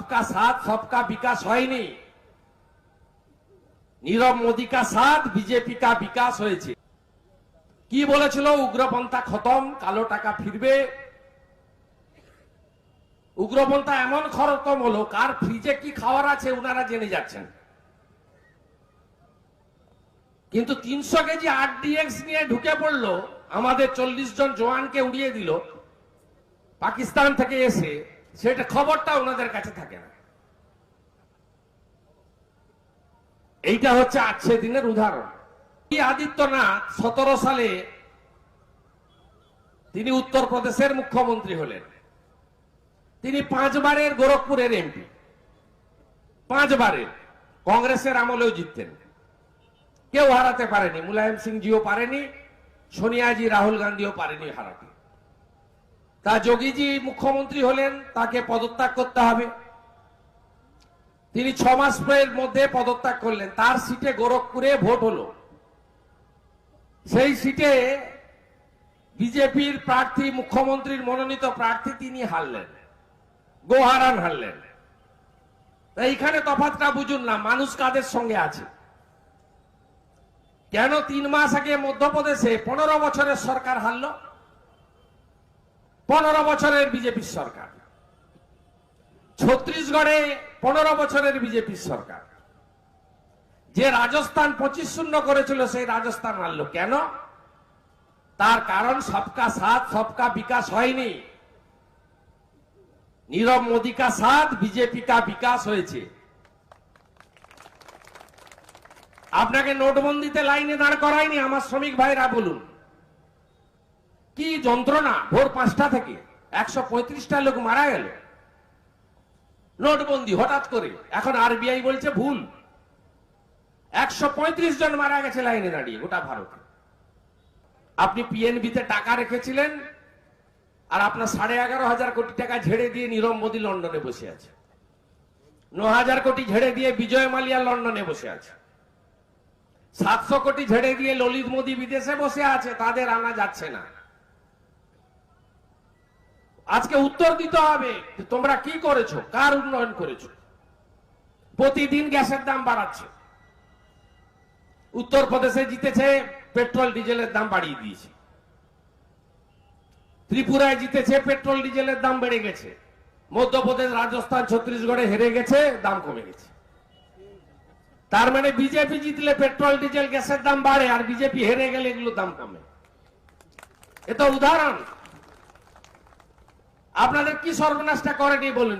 সবকা সাথ, সবকা বিকাশ হয়নি। নীরব মোদী কা সাথ বিজেপি কা বিকাশ হয়েছে। কি বলেছিল? উগ্রপন্থা খতম, কালো টাকা ফিরবে। উগ্রপন্থা এমন খরতম হলো কার ফ্রিজে কি খাওয়ার আছে ওনারা জেনে যাচ্ছেন। কিন্তু তিনশো কেজি আরডিএক্স নিয়ে ঢুকে পড়ল, আমাদের চল্লিশ জন জওয়ানকে উড়িয়ে দিল, পাকিস্তান থেকে এসে সেটা খবরটা ওনাদের কাছে থাকে না। এইটা হচ্ছে আজকে দিনের উদাহরণ। এই আদিত্যনাথ সতেরো সালে তিনি উত্তরপ্রদেশের মুখ্যমন্ত্রী হলেন। তিনি পাঁচবারের গোরখপুরের এমপি। পাঁচবারের। কংগ্রেসের আমলেও জিততেন। কেউ হারাতে পারেনি। মুলায়ম সিং সিংজিও পারেনি, সোনিয়াজি, রাহুল গান্ধীও পারেনি হারাতে। তা যোগীজি মুখ্যমন্ত্রী হলেন, তাকে পদত্যাগ করতে হবে। তিনি ছ মাসের মধ্যে পদত্যাগ করলেন। তার সিটে গোরখপুরে ভোট হলো। সেই সিটে বিজেপির প্রার্থী, মুখ্যমন্ত্রীর মনোনীত প্রার্থী তিনি হারলেন। গোহারান হারলেন। এইখানে তফাৎটা বুঝুন না, মানুষ কাদের সঙ্গে আছে? কেন তিন মাস আগে মধ্যপ্রদেশে পনেরো বছরের সরকার হারল? পনেরো বছরের বিজেপির সরকার। ছত্রিশগড়ে পনেরো বছরের বিজেপির সরকার। যে রাজস্থান পঁচিশ শূন্য করেছিল, সেই রাজস্থান হারল। কেন? তার কারণ সবকা সাথ, সবকা বিকাশ হয়নি। নীরব মোদী কা সাথ, বিজেপি কা বিকাশ হয়েছে। আপনাকে নোটবন্দিতে লাইনে দাঁড় করায়নি, আমার শ্রমিক ভাইরা, বলুন। কি যন্ত্রণা? ভোর পাঁচটা থেকে একশো পঁয়ত্রিশটা লোক মারা গেল। নোটবন্দি হঠাৎ করে। এখন আরবিআই বলছে ভুল। একশো পঁয়ত্রিশ জন মারা গেছে লাইনে দাঁড়িয়ে গোটা ভারতে। আপনি পিএনবিতে টাকা রেখেছিলেন আর আপনার সাড়ে এগারো হাজার কোটি টাকা ঝেড়ে দিয়ে নীরব মোদী লন্ডনে বসে আছে। ন হাজার কোটি ঝেড়ে দিয়ে বিজয় মালিয়া লন্ডনে বসে আছে। সাতশো কোটি ঝেড়ে দিয়ে ললিত মোদী বিদেশে বসে আছে, তাদের আনা যাচ্ছে না। আজকে উত্তর দিতে হবে তোমরা কি করেছ, কার উন্নয়ন করেছ। প্রতিদিন গ্যাসের দাম বাড়াচ্ছে। উত্তরপ্রদেশে জিতেছে, পেট্রোল, ডিজেলের দাম বাড়িয়ে দিয়েছে। ত্রিপুরায় জিতেছে, পেট্রোল, ডিজেলের দাম বেড়ে গেছে। মধ্যপ্রদেশ, রাজস্থান, ছত্তিশগড়ে হেরে গেছে, দাম কমে গেছে। তার মানে বিজেপি জিতলে পেট্রোল, ডিজেল, গ্যাসের দাম বাড়ে, আর বিজেপি হেরে গেলে এগুলো দাম কমে। এ তো উদাহরণ। আপনাদের কি সর্বনাশটা করেনি বলুন।